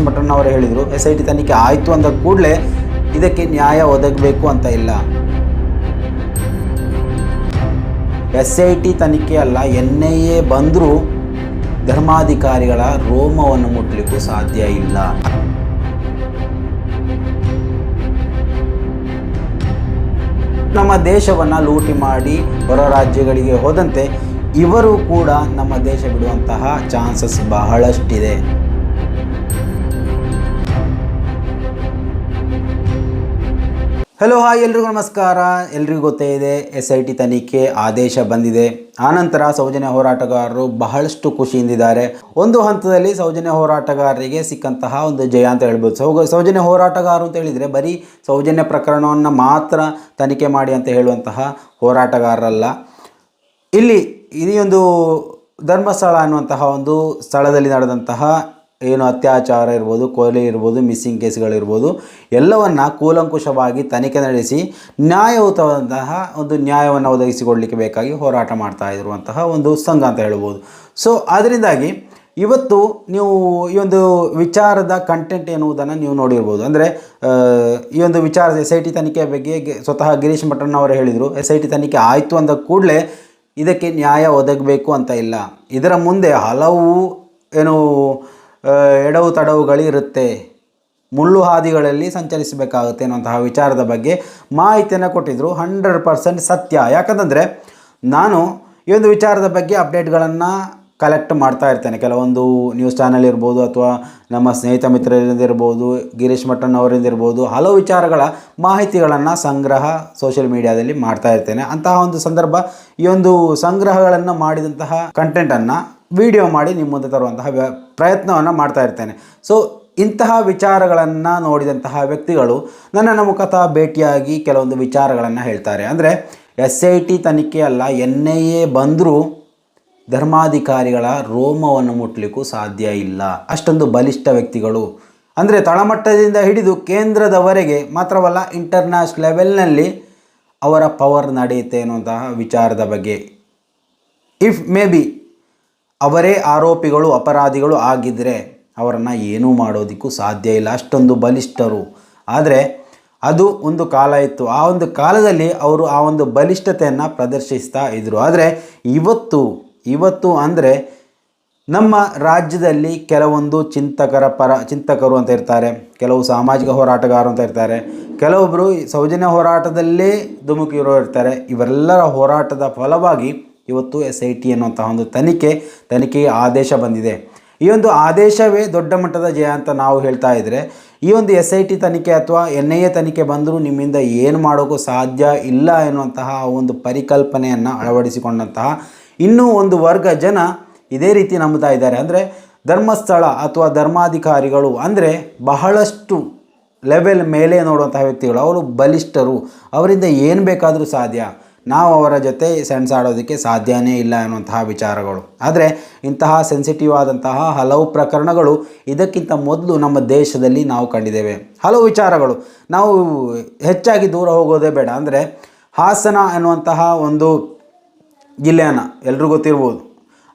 ಗಿರೀಶ್ ಮಠಣ್ಣ ಅವರು ಹೇಳಿದರು S I T ತನಿಖೆ ಆಯಿತು ಅಂದ ಕೂಡಲೇ ಇದಕ್ಕೆ ನ್ಯಾಯ ಒದಗಬೇಕು ಅಂತ ಇಲ್ಲ. ಎಸ್ ಐ ಟಿ ತನಿಖೆ ಅಲ್ಲ, ಎನ್ ಐ ಎ ಬಂದರೂ ಧರ್ಮಾಧಿಕಾರಿಗಳ ರೋಮವನ್ನು ಮುಟ್ಟಲಿಕ್ಕೂ ಸಾಧ್ಯ ಇಲ್ಲ. ನಮ್ಮ ದೇಶವನ್ನು ಲೂಟಿ ಮಾಡಿ ಹೊರ ರಾಜ್ಯಗಳಿಗೆ ಹೋದಂತೆ ಇವರು ಕೂಡ ನಮ್ಮ ದೇಶ ಬಿಡುವಂತಹ ಚಾನ್ಸಸ್ ಬಹಳಷ್ಟಿದೆ. ಹಲೋ ಹಾಯ್ ಎಲ್ರಿಗೂ ನಮಸ್ಕಾರ. ಎಲ್ರಿಗೂ ಗೊತ್ತೇ ಇದೆ ಎಸ್ ಐ ಟಿ ತನಿಖೆ ಆದೇಶ ಬಂದಿದೆ. ಆನಂತರ ಸೌಜನ್ಯ ಹೋರಾಟಗಾರರು ಬಹಳಷ್ಟು ಖುಷಿಯಿಂದಿದ್ದಾರೆ. ಒಂದು ಹಂತದಲ್ಲಿ ಸೌಜನ್ಯ ಹೋರಾಟಗಾರರಿಗೆ ಸಿಕ್ಕಂತಹ ಒಂದು ಜಯ ಅಂತ ಹೇಳ್ಬೋದು. ಸೌ ಸೌಜನ್ಯ ಹೋರಾಟಗಾರರು ಅಂತ ಹೇಳಿದರೆ ಬರೀ ಸೌಜನ್ಯ ಪ್ರಕರಣವನ್ನು ಮಾತ್ರ ತನಿಖೆ ಮಾಡಿ ಅಂತ ಹೇಳುವಂತಹ ಹೋರಾಟಗಾರರಲ್ಲ. ಇಲ್ಲಿ ಇದೊಂದು ಧರ್ಮಸ್ಥಳ ಅನ್ನುವಂತಹ ಒಂದು ಸ್ಥಳದಲ್ಲಿ ನಡೆದಂತಹ ಏನು ಅತ್ಯಾಚಾರ ಇರ್ಬೋದು, ಕೊಲೆ ಇರ್ಬೋದು ಮಿಸ್ಸಿಂಗ್ ಕೇಸ್ಗಳಿರ್ಬೋದು ಎಲ್ಲವನ್ನು ಕೂಲಂಕುಷವಾಗಿ ತನಿಖೆ ನಡೆಸಿ ನ್ಯಾಯಯುತವಾದಂತಹ ಒಂದು ನ್ಯಾಯವನ್ನು ಒದಗಿಸಿಕೊಡಲಿಕ್ಕೆ ಬೇಕಾಗಿ ಹೋರಾಟ ಮಾಡ್ತಾ ಇರುವಂತಹ ಒಂದು ಸಂಘ ಅಂತ ಹೇಳ್ಬೋದು. ಸೊ ಅದರಿಂದಾಗಿ ಇವತ್ತು ನೀವು ಈ ಒಂದು ವಿಚಾರದ ಕಂಟೆಂಟ್ ಎನ್ನುವುದನ್ನು ನೀವು ನೋಡಿರ್ಬೋದು. ಅಂದರೆ ಈ ಒಂದು ವಿಚಾರದ ಎಸ್ ಐ ಟಿ ತನಿಖೆ ಬಗ್ಗೆ ಸ್ವತಃ ಗಿರೀಶ್ ಮಠಣ್ಣ ಅವರು ಹೇಳಿದರು ಎಸ್ ಐ ಟಿ ತನಿಖೆ ಆಯಿತು ಅಂದ ಕೂಡಲೇ ಇದಕ್ಕೆ ನ್ಯಾಯ ಒದಗಬೇಕು ಅಂತ ಇಲ್ಲ. ಇದರ ಮುಂದೆ ಹಲವು ಏನು ಎಡವು ತಡವುಗಳಿರುತ್ತೆ ಮುಳ್ಳು ಹಾದಿಗಳಲ್ಲಿ ಸಂಚರಿಸಬೇಕಾಗುತ್ತೆ ಅನ್ನುವಂತಹ ವಿಚಾರದ ಬಗ್ಗೆ ಮಾಹಿತಿಯನ್ನು ಕೊಟ್ಟಿದ್ದರು ಹಂಡ್ರೆಡ್ ಪರ್ಸೆಂಟ್ ಸತ್ಯ. ಯಾಕಂತಂದರೆ ನಾನು ಈ ಒಂದು ವಿಚಾರದ ಬಗ್ಗೆ ಅಪ್ಡೇಟ್ಗಳನ್ನು ಕಲೆಕ್ಟ್ ಮಾಡ್ತಾ ಇರ್ತೇನೆ. ಕೆಲವೊಂದು ನ್ಯೂಸ್ ಚಾನಲ್ ಇರ್ಬೋದು ಅಥವಾ ನಮ್ಮ ಸ್ನೇಹಿತ ಮಿತ್ರರಿಂದ ಇರ್ಬೋದು, ಗಿರೀಶ್ ಮಠನ್ ಅವರಿಂದ ಇರ್ಬೋದು, ಹಲವು ವಿಚಾರಗಳ ಮಾಹಿತಿಗಳನ್ನು ಸಂಗ್ರಹ ಸೋಷಿಯಲ್ ಮೀಡಿಯಾದಲ್ಲಿ ಮಾಡ್ತಾ ಇರ್ತೇನೆ. ಅಂತಹ ಒಂದು ಸಂದರ್ಭ ಈ ಒಂದು ಸಂಗ್ರಹಗಳನ್ನು ಮಾಡಿದಂತಹ ಕಂಟೆಂಟನ್ನು ವಿಡಿಯೋ ಮಾಡಿ ನಿಮ್ಮ ಮುಂದೆ ತರುವಂತಹ ಪ್ರಯತ್ನವನ್ನು ಮಾಡ್ತಾ ಇರ್ತೇನೆ. ಸೊ ಇಂತಹ ವಿಚಾರಗಳನ್ನು ನೋಡಿದಂತಹ ವ್ಯಕ್ತಿಗಳು ನನ್ನನ್ನು ಮುಖತಃ ಭೇಟಿಯಾಗಿ ಕೆಲವೊಂದು ವಿಚಾರಗಳನ್ನು ಹೇಳ್ತಾರೆ. ಅಂದರೆ ಎಸ್ ಐ ಟಿ ತನಿಖೆ ಅಲ್ಲ ಎನ್ ಐ ಎ ಬಂದರೂ ಧರ್ಮಾಧಿಕಾರಿಗಳ ರೋಮವನ್ನು ಮುಟ್ಟಲಿಕ್ಕೂ ಸಾಧ್ಯ ಇಲ್ಲ. ಅಷ್ಟೊಂದು ಬಲಿಷ್ಠ ವ್ಯಕ್ತಿಗಳು. ಅಂದರೆ, ತಳಮಟ್ಟದಿಂದ ಹಿಡಿದು ಕೇಂದ್ರದವರೆಗೆ ಮಾತ್ರವಲ್ಲ ಇಂಟರ್ನ್ಯಾಷನಲ್ ಲೆವೆಲ್ನಲ್ಲಿ ಅವರ ಪವರ್ ನಡೆಯುತ್ತೆ ಅನ್ನುವಂತಹ ವಿಚಾರದ ಬಗ್ಗೆ. ಇಫ್ ಮೇ ಬಿ ಅವರೇ ಆರೋಪಿಗಳು, ಅಪರಾಧಿಗಳು ಆಗಿದ್ದರೆ ಅವರನ್ನು ಏನೂ ಮಾಡೋದಕ್ಕೂ ಸಾಧ್ಯ ಇಲ್ಲ. ಅಷ್ಟೊಂದು ಬಲಿಷ್ಠರು. ಆದರೆ ಅದು ಒಂದು ಕಾಲ ಇತ್ತು. ಆ ಒಂದು ಕಾಲದಲ್ಲಿ ಅವರು ಆ ಒಂದು ಬಲಿಷ್ಠತೆಯನ್ನು ಪ್ರದರ್ಶಿಸ್ತಾ ಇದ್ದರು ಆದರೆ ಇವತ್ತು ಇವತ್ತು ಅಂದರೆ ನಮ್ಮ ರಾಜ್ಯದಲ್ಲಿ ಕೆಲವೊಂದು ಚಿಂತಕರ ಪರ, ಚಿಂತಕರು ಅಂತ ಇರ್ತಾರೆ, ಕೆಲವು ಸಾಮಾಜಿಕ ಹೋರಾಟಗಾರರು ಅಂತ ಇರ್ತಾರೆ ಕೆಲವೊಬ್ಬರು ಸೌಜನ್ಯ ಹೋರಾಟದಲ್ಲೇ ಧುಮುಕಿರೋ ಇರ್ತಾರೆ. ಇವರೆಲ್ಲರ ಹೋರಾಟದ ಫಲವಾಗಿ ಇವತ್ತು ಎಸ್ ಐ ಟಿ ಅನ್ನುವಂತಹ ಒಂದು ತನಿಖೆ, ತನಿಖೆಗೆ ಆದೇಶ ಬಂದಿದೆ. ಈ ಒಂದು ಆದೇಶವೇ ದೊಡ್ಡ ಮಟ್ಟದ ಜಯ ಅಂತ ನಾವು ಹೇಳ್ತಾ ಇದ್ದರೆ ಈ ಒಂದು ಎಸ್ ಐ ಟಿ ತನಿಖೆ ಅಥವಾ ಎನ್ ಐ ಎ ತನಿಖೆ ಬಂದರೂ ನಿಮ್ಮಿಂದ ಏನು ಮಾಡೋಕ್ಕೂ ಸಾಧ್ಯ ಇಲ್ಲ ಎನ್ನುವಂತಹ ಒಂದು ಪರಿಕಲ್ಪನೆಯನ್ನು ಅಳವಡಿಸಿಕೊಂಡಂತಹ ಇನ್ನೂ ಒಂದು ವರ್ಗ ಜನ ಇದೇ ರೀತಿ ನಂಬ್ತಾ ಇದ್ದಾರೆ. ಅಂದರೆ ಧರ್ಮಸ್ಥಳ ಅಥವಾ ಧರ್ಮಾಧಿಕಾರಿಗಳು, ಅಂದರೆ ಬಹಳಷ್ಟು ಲೆವೆಲ್ ಮೇಲೆ ನೋಡುವಂತಹ ವ್ಯಕ್ತಿಗಳು, ಅವರು ಬಲಿಷ್ಠರು, ಅವರಿಂದ ಏನು ಬೇಕಾದರೂ ಸಾಧ್ಯ. ನಾವು ಅವರ ಜೊತೆ ಸೆಣಸಾಡೋದಕ್ಕೆ ಸಾಧ್ಯನೇ ಇಲ್ಲ ಅನ್ನುವಂತಹ ವಿಚಾರಗಳು. ಆದರೆ ಇಂತಹ ಸೆನ್ಸಿಟಿವ್ ಆದಂತಹ ಹಲವು ಪ್ರಕರಣಗಳು ಇದಕ್ಕಿಂತ ಮೊದಲು ನಮ್ಮ ದೇಶದಲ್ಲಿ ನಾವು ಕಂಡಿದ್ದೇವೆ. ಹಲವು ವಿಚಾರಗಳು. ನಾವು ಹೆಚ್ಚಾಗಿ ದೂರ ಹೋಗೋದೇ ಬೇಡ. ಅಂದರೆ ಹಾಸನ ಅನ್ನುವಂತಹ ಒಂದು ಜಿಲ್ಲೆಯನ್ನು ಎಲ್ರಿಗೂ ಗೊತ್ತಿರ್ಬೋದು.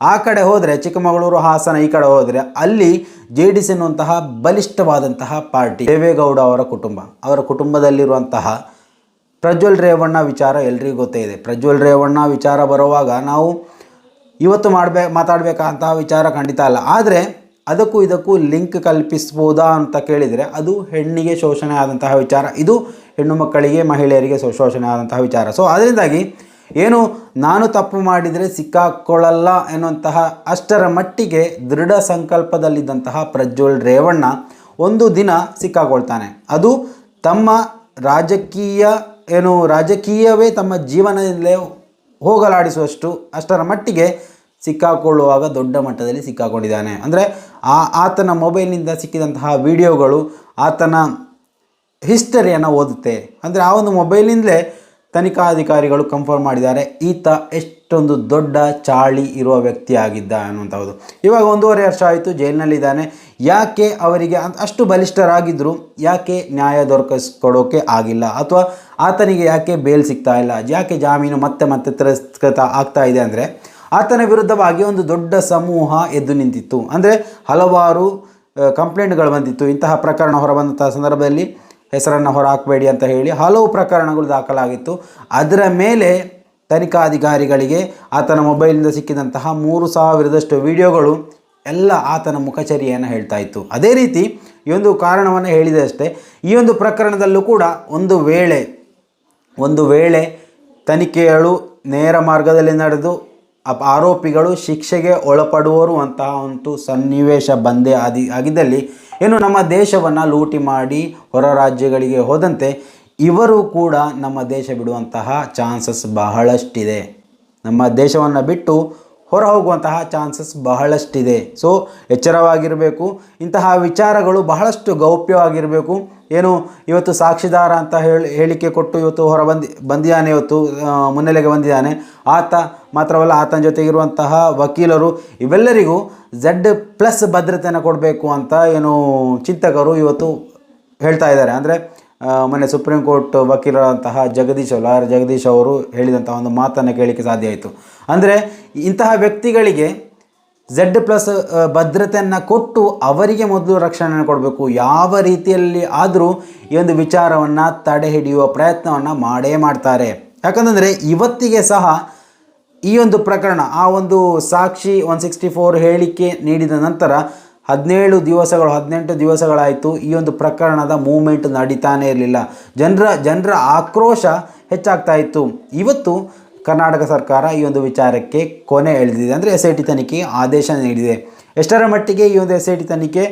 ಆ ಕಡೆ ಹೋದರೆ ಚಿಕ್ಕಮಗಳೂರು, ಹಾಸನ ಈ ಕಡೆ ಹೋದರೆ ಅಲ್ಲಿ ಜೆ ಡಿ ಎಸ್ ಎನ್ನುವಂತಹ ಬಲಿಷ್ಠವಾದಂತಹ ಪಾರ್ಟಿ. ದೇವೇಗೌಡ ಅವರ ಕುಟುಂಬ. ಅವರ ಕುಟುಂಬದಲ್ಲಿರುವಂತಹ ಪ್ರಜ್ವಲ್ ರೇವಣ್ಣ ವಿಚಾರ ಎಲ್ರಿಗೂ ಗೊತ್ತೇ ಇದೆ. ಪ್ರಜ್ವಲ್ ರೇವಣ್ಣ ವಿಚಾರ ಬರುವಾಗ ನಾವು ಇವತ್ತು ಮಾಡಬೇ ಮಾತಾಡಬೇಕಂತ ವಿಚಾರ ಖಂಡಿತ ಅಲ್ಲ. ಆದರೆ ಅದಕ್ಕೂ ಇದಕ್ಕೂ ಲಿಂಕ್ ಕಲ್ಪಿಸ್ಬೋದಾ ಅಂತ ಕೇಳಿದರೆ ಅದು ಹೆಣ್ಣಿಗೆ ಶೋಷಣೆ ಆದಂತಹ ವಿಚಾರ. ಇದು ಹೆಣ್ಣು ಮಕ್ಕಳಿಗೆ, ಮಹಿಳೆಯರಿಗೆ ಶೋಷಣೆ ಆದಂತಹ ವಿಚಾರ. ಸೊ ಅದರಿಂದಾಗಿ ಏನು ನಾನು ತಪ್ಪು ಮಾಡಿದರೆ ಸಿಕ್ಕಾಕ್ಕೊಳ್ಳಲ್ಲ ಎನ್ನುವಂತಹ ಅಷ್ಟರ ಮಟ್ಟಿಗೆ ದೃಢ ಸಂಕಲ್ಪದಲ್ಲಿದ್ದಂತಹ ಪ್ರಜ್ವಲ್ ರೇವಣ್ಣ ಒಂದು ದಿನ ಸಿಕ್ಕಾಕೊಳ್ತಾನೆ. ಅದು ತಮ್ಮ ರಾಜಕೀಯ ಏನು ರಾಜಕೀಯವೇ ತಮ್ಮ ಜೀವನದಲ್ಲೇ ಹೋಗಲಾಡಿಸುವಷ್ಟು ಅಷ್ಟರ ಮಟ್ಟಿಗೆ ಸಿಕ್ಕಾಕೊಳ್ಳುವಾಗ ದೊಡ್ಡ ಮಟ್ಟದಲ್ಲಿ ಸಿಕ್ಕಾಕೊಂಡಿದ್ದಾನೆ. ಅಂದರೆ ಆ ಆತನ ಮೊಬೈಲ್ನಿಂದ ಸಿಕ್ಕಿದಂತಹ ವಿಡಿಯೋಗಳು ಆತನ ಹಿಸ್ಟರಿಯನ್ನು ಓದುತ್ತೆ. ಅಂದರೆ ಆ ಒಂದು ಮೊಬೈಲ್ನಿಂದಲೇ ತನಿಖಾಧಿಕಾರಿಗಳು ಕನ್ಫರ್ಮ್ ಮಾಡಿದ್ದಾರೆ, ಈತ ಎಷ್ಟೊಂದು ದೊಡ್ಡ ಚಾಳಿ ಇರುವ ವ್ಯಕ್ತಿ ಆಗಿದ್ದ ಅನ್ನುವಂಥದ್ದು ಇವಾಗ ಒಂದೂವರೆ ವರ್ಷ ಆಯಿತು, ಜೈಲಿನಲ್ಲಿದ್ದಾನೆ. ಯಾಕೆ ಅವರಿಗೆ ಅಷ್ಟು ಬಲಿಷ್ಠರಾಗಿದ್ದರು ಯಾಕೆ ನ್ಯಾಯ ದೊರಕಿಸ್ಕೊಡೋಕೆ ಆಗಿಲ್ಲ? ಅಥವಾ ಆತನಿಗೆ ಯಾಕೆ ಬೇಲ್ ಸಿಗ್ತಾ ಇಲ್ಲ? ಯಾಕೆ ಜಾಮೀನು ಮತ್ತೆ ಮತ್ತೆ ತಿರಸ್ಕೃತ ಆಗ್ತಾ ಇದೆ ಅಂದರೆ, ಆತನ ವಿರುದ್ಧವಾಗಿ ಒಂದು ದೊಡ್ಡ ಸಮೂಹ ಎದ್ದು ನಿಂತಿತ್ತು. ಅಂದರೆ ಹಲವಾರು ಕಂಪ್ಲೇಂಟ್ಗಳು ಬಂದಿತ್ತು. ಇಂತಹ ಪ್ರಕರಣ ಹೊರಬಂದಂತಹ ಸಂದರ್ಭದಲ್ಲಿ ಹೆಸರನ್ನು ಹೊರ ಹಾಕಬೇಡಿ ಅಂತ ಹೇಳಿ ಹಲವು ಪ್ರಕರಣಗಳು ದಾಖಲಾಗಿತ್ತು. ಅದರ ಮೇಲೆ ತನಿಖಾಧಿಕಾರಿಗಳಿಗೆ ಆತನ ಮೊಬೈಲಿಂದ ಸಿಕ್ಕಿದಂತಹ ಮೂರು ಸಾವಿರದಷ್ಟು ವಿಡಿಯೋಗಳು ಎಲ್ಲ ಆತನ ಮುಖಚರಿಯನ್ನು ಹೇಳ್ತಾ ಇತ್ತು. ಅದೇ ರೀತಿ ಈ ಒಂದು ಕಾರಣವನ್ನು ಹೇಳಿದೆ ಅಷ್ಟೇ ಈ ಒಂದು ಪ್ರಕರಣದಲ್ಲೂ ಕೂಡ ಒಂದು ವೇಳೆ ಒಂದು ವೇಳೆ ತನಿಖೆಗಳು ನೇರ ಮಾರ್ಗದಲ್ಲಿ ನಡೆದು ಆರೋಪಿಗಳು ಶಿಕ್ಷೆಗೆ ಒಳಪಡುವರು ಅಂತಹ ಒಂದು ಸನ್ನಿವೇಶ ಬಂದೇ ಆದಿ ಆಗಿದ್ದಲ್ಲಿ ಏನು ನಮ್ಮ ದೇಶವನ್ನು ಲೂಟಿ ಮಾಡಿ ಹೊರ ರಾಜ್ಯಗಳಿಗೆ ಹೋದಂತೆ ಇವರು ಕೂಡ ನಮ್ಮ ದೇಶ ಬಿಡುವಂತಹ ಚಾನ್ಸಸ್ ಬಹಳಷ್ಟಿದೆ. ನಮ್ಮ ದೇಶವನ್ನು ಬಿಟ್ಟು ಹೊರ ಹೋಗುವಂತಹ ಚಾನ್ಸಸ್ ಬಹಳಷ್ಟಿದೆ. ಸೊ ಎಚ್ಚರವಾಗಿರಬೇಕು. ಇಂತಹ ವಿಚಾರಗಳು ಬಹಳಷ್ಟು ಗೌಪ್ಯವಾಗಿರಬೇಕು. ಏನು, ಇವತ್ತು ಸಾಕ್ಷಿದಾರ ಅಂತ ಹೇಳಿ, ಹೇಳಿಕೆ ಕೊಟ್ಟು ಇವತ್ತು ಹೊರ ಬಂದಿ ಬಂದಿದ್ದಾನೆ ಇವತ್ತು ಮುನ್ನೆಲೆಗೆ ಬಂದಿದ್ದಾನೆ. ಆತ ಮಾತ್ರವಲ್ಲ, ಆತನ ಜೊತೆಗಿರುವಂತಹ ವಕೀಲರು, ಇವೆಲ್ಲರಿಗೂ ಝಡ್ ಪ್ಲಸ್ ಭದ್ರತೆಯನ್ನು ಕೊಡಬೇಕು ಅಂತ, ಏನು, ಚಿಂತಕರು ಇವತ್ತು ಹೇಳ್ತಾ ಇದ್ದಾರೆ. ಅಂದರೆ ಮೊನ್ನೆ ಸುಪ್ರೀಂ ಕೋರ್ಟ್ ವಕೀಲರಾದಂತಹ ಜಗದೀಶ್ ಲಾಯರ್ ಜಗದೀಶ್ ಅವರು ಹೇಳಿದಂತಹ ಒಂದು ಮಾತನ್ನು ಕೇಳಲಿಕ್ಕೆ ಸಾಧ್ಯ ಆಯಿತು. ಅಂದರೆ ಇಂತಹ ವ್ಯಕ್ತಿಗಳಿಗೆ ಝೆಡ್ ಪ್ಲಸ್ ಭದ್ರತೆಯನ್ನು ಕೊಟ್ಟು ಅವರಿಗೆ ಮೊದಲು ರಕ್ಷಣೆಯನ್ನು ಕೊಡಬೇಕು. ಯಾವ ರೀತಿಯಲ್ಲಿ ಆದರೂ ಈ ಒಂದು ವಿಚಾರವನ್ನು ತಡೆ ಹಿಡಿಯುವ ಪ್ರಯತ್ನವನ್ನು ಮಾಡೇ ಮಾಡ್ತಾರೆ. ಯಾಕಂತಂದರೆ ಇವತ್ತಿಗೆ ಸಹ ಈ ಒಂದು ಪ್ರಕರಣ, ಆ ಒಂದು ಸಾಕ್ಷಿ ಒನ್ ಸಿಕ್ಸ್ಟಿ ಫೋರ್ ಹೇಳಿಕೆ ನೀಡಿದ ನಂತರ ಹದಿನೇಳು ದಿವಸಗಳು, ಹದಿನೆಂಟು ದಿವಸಗಳಾಯಿತು. ಈ ಒಂದು ಪ್ರಕರಣದ ಮೂಮೆಂಟ್ ನಡೀತಾನೇ ಇರಲಿಲ್ಲ. ಜನರ ಜನರ ಆಕ್ರೋಶ ಹೆಚ್ಚಾಗ್ತಾ ಇತ್ತು. ಇವತ್ತು ಕರ್ನಾಟಕ ಸರ್ಕಾರ ಈ ಒಂದು ವಿಚಾರಕ್ಕೆ ಕೊನೆ ಎಳೆದಿದೆ ಅಂದರೆ ಎಸ್ ಐ ಟಿ ತನಿಖೆ ಆದೇಶ ನೀಡಿದೆ. ಎಷ್ಟರ ಮಟ್ಟಿಗೆ ಈ ಒಂದು ಎಸ್ ಐ ಟಿ ತನಿಖೆ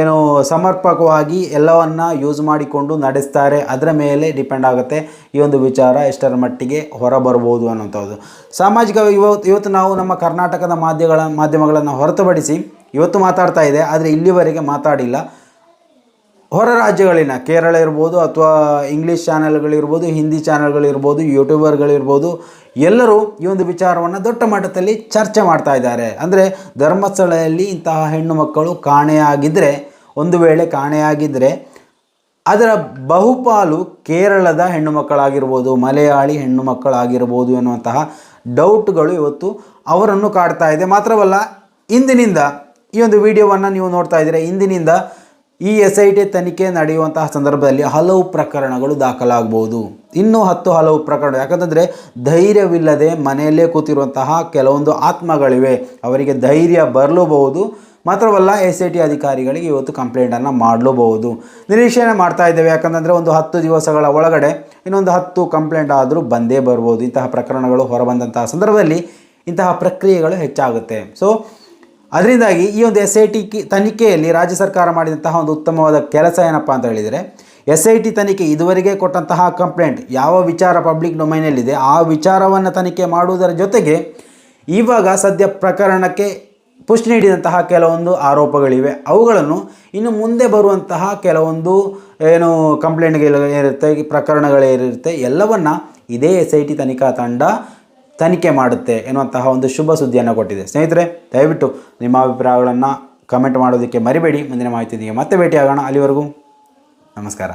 ಏನು ಸಮರ್ಪಕವಾಗಿ ಎಲ್ಲವನ್ನು ಯೂಸ್ ಮಾಡಿಕೊಂಡು ನಡೆಸ್ತಾರೆ, ಅದರ ಮೇಲೆ ಡಿಪೆಂಡ್ ಆಗುತ್ತೆ ಈ ಒಂದು ವಿಚಾರ ಎಷ್ಟರ ಮಟ್ಟಿಗೆ ಹೊರಬರ್ಬೋದು ಅನ್ನೋಂಥದ್ದು ಸಾಮಾಜಿಕ, ಇವತ್ತು ಇವತ್ತು ನಾವು ನಮ್ಮ ಕರ್ನಾಟಕದ ಮಾಧ್ಯಮಗಳ ಮಾಧ್ಯಮಗಳನ್ನು ಹೊರತುಪಡಿಸಿ ಇವತ್ತು ಮಾತಾಡ್ತಾ ಇದೆ, ಆದರೆ ಇಲ್ಲಿವರೆಗೆ ಮಾತಾಡಿಲ್ಲ. ಹೊರ ರಾಜ್ಯಗಳಿನ? ಕೇರಳ ಇರ್ಬೋದು ಅಥವಾ ಇಂಗ್ಲೀಷ್ ಚಾನೆಲ್ಗಳಿರ್ಬೋದು ಹಿಂದಿ ಚಾನೆಲ್ಗಳಿರ್ಬೋದು ಯೂಟ್ಯೂಬರ್ಗಳಿರ್ಬೋದು ಎಲ್ಲರೂ ಈ ಒಂದು ವಿಚಾರವನ್ನು ದೊಡ್ಡ ಮಟ್ಟದಲ್ಲಿ ಚರ್ಚೆ ಮಾಡ್ತಾ ಇದ್ದಾರೆ. ಅಂದರೆ ಧರ್ಮಸ್ಥಳದಲ್ಲಿ ಇಂತಹ ಹೆಣ್ಣು ಮಕ್ಕಳು ಕಾಣೆಯಾಗಿದ್ದರೆ ಒಂದು ವೇಳೆ ಕಾಣೆಯಾಗಿದ್ದರೆ ಅದರ ಬಹುಪಾಲು ಕೇರಳದ ಹೆಣ್ಣು ಮಕ್ಕಳಾಗಿರ್ಬೋದು, ಮಲಯಾಳಿ ಹೆಣ್ಣು ಮಕ್ಕಳಾಗಿರ್ಬೋದು ಎನ್ನುವಂತಹ ಡೌಟ್ಗಳು ಇವತ್ತು ಅವರನ್ನು ಕಾಡ್ತಾ ಇದೆ. ಮಾತ್ರವಲ್ಲ, ಇಂದಿನಿಂದ ಈ ಒಂದು ವಿಡಿಯೋವನ್ನು ನೀವು ನೋಡ್ತಾ ಇದ್ದೀರಾ, ಇಂದಿನಿಂದ ಈ ಎಸ್ ಐ ಟಿ ತನಿಖೆ ನಡೆಯುವಂತಹ ಸಂದರ್ಭದಲ್ಲಿ ಹಲವು ಪ್ರಕರಣಗಳು ದಾಖಲಾಗಬಹುದು. ಇನ್ನೂ ಹತ್ತು ಹಲವು ಪ್ರಕರಣ, ಯಾಕಂತಂದರೆ ಧೈರ್ಯವಿಲ್ಲದೆ ಮನೆಯಲ್ಲೇ ಕೂತಿರುವಂತಹ ಕೆಲವೊಂದು ಆತ್ಮಗಳಿವೆ. ಅವರಿಗೆ ಧೈರ್ಯ ಬರಲೂಬಹುದು. ಮಾತ್ರವಲ್ಲ, ಎಸ್ ಐ ಟಿ ಅಧಿಕಾರಿಗಳಿಗೆ ಇವತ್ತು ಕಂಪ್ಲೇಂಟನ್ನು ಮಾಡಲೂಬಹುದು. ನಿರೀಕ್ಷಣೆ ಮಾಡ್ತಾ ಇದ್ದೇವೆ, ಯಾಕಂತಂದರೆ ಒಂದು ಹತ್ತು ದಿವಸಗಳ ಒಳಗಡೆ ಇನ್ನೊಂದು ಹತ್ತು ಕಂಪ್ಲೇಂಟ್ ಆದರೂ ಬಂದೇ ಬರ್ಬೋದು. ಇಂತಹ ಪ್ರಕರಣಗಳು ಹೊರಬಂದಂತಹ ಸಂದರ್ಭದಲ್ಲಿ ಇಂತಹ ಪ್ರಕ್ರಿಯೆಗಳು ಹೆಚ್ಚಾಗುತ್ತೆ. ಸೊ ಅದರಿಂದಾಗಿ ಈ ಒಂದು ಎಸ್ ಐ ಟಿ ತನಿಖೆಯಲ್ಲಿ ರಾಜ್ಯ ಸರ್ಕಾರ ಮಾಡಿದಂತಹ ಒಂದು ಉತ್ತಮವಾದ ಕೆಲಸ ಏನಪ್ಪ ಅಂತ ಹೇಳಿದರೆ ಎಸ್ ಐ ಟಿ ತನಿಖೆ ಇದುವರೆಗೆ ಕೊಟ್ಟಂತಹ ಕಂಪ್ಲೇಂಟ್ ಯಾವ ವಿಚಾರ ಪಬ್ಲಿಕ್ ಡೊಮೈನಲ್ಲಿದೆ, ಆ ವಿಚಾರವನ್ನು ತನಿಖೆ ಮಾಡುವುದರ ಜೊತೆಗೆ ಇವಾಗ ಸದ್ಯ ಪ್ರಕರಣಕ್ಕೆ ಪುಷ್ಟಿ ನೀಡಿದಂತಹ ಕೆಲವೊಂದು ಆರೋಪಗಳಿವೆ. ಅವುಗಳನ್ನು ಇನ್ನು ಮುಂದೆ ಬರುವಂತಹ ಕೆಲವೊಂದು ಏನು ಕಂಪ್ಲೇಂಟ್ಗಳು ಏನಿರುತ್ತೆ ಪ್ರಕರಣಗಳೇನಿರುತ್ತೆ ಎಲ್ಲವನ್ನು ಇದೇ ಎಸ್ ಐ ಟಿ ತನಿಖಾ ತಂಡ ತನಿಖೆ ಮಾಡುತ್ತೆ ಎನ್ನುವಂತಹ ಒಂದು ಶುಭ ಸುದ್ದಿಯನ್ನು ಕೊಟ್ಟಿದೆ. ಸ್ನೇಹಿತರೆ, ದಯವಿಟ್ಟು ನಿಮ್ಮ ಅಭಿಪ್ರಾಯಗಳನ್ನು ಕಮೆಂಟ್ ಮಾಡೋದಕ್ಕೆ ಮರಿಬೇಡಿ. ಮುಂದಿನ ಮಾಹಿತಿಯೊಂದಿಗೆ ಮತ್ತೆ ಭೇಟಿಯಾಗೋಣ. ಅಲ್ಲಿವರೆಗೂ ನಮಸ್ಕಾರ.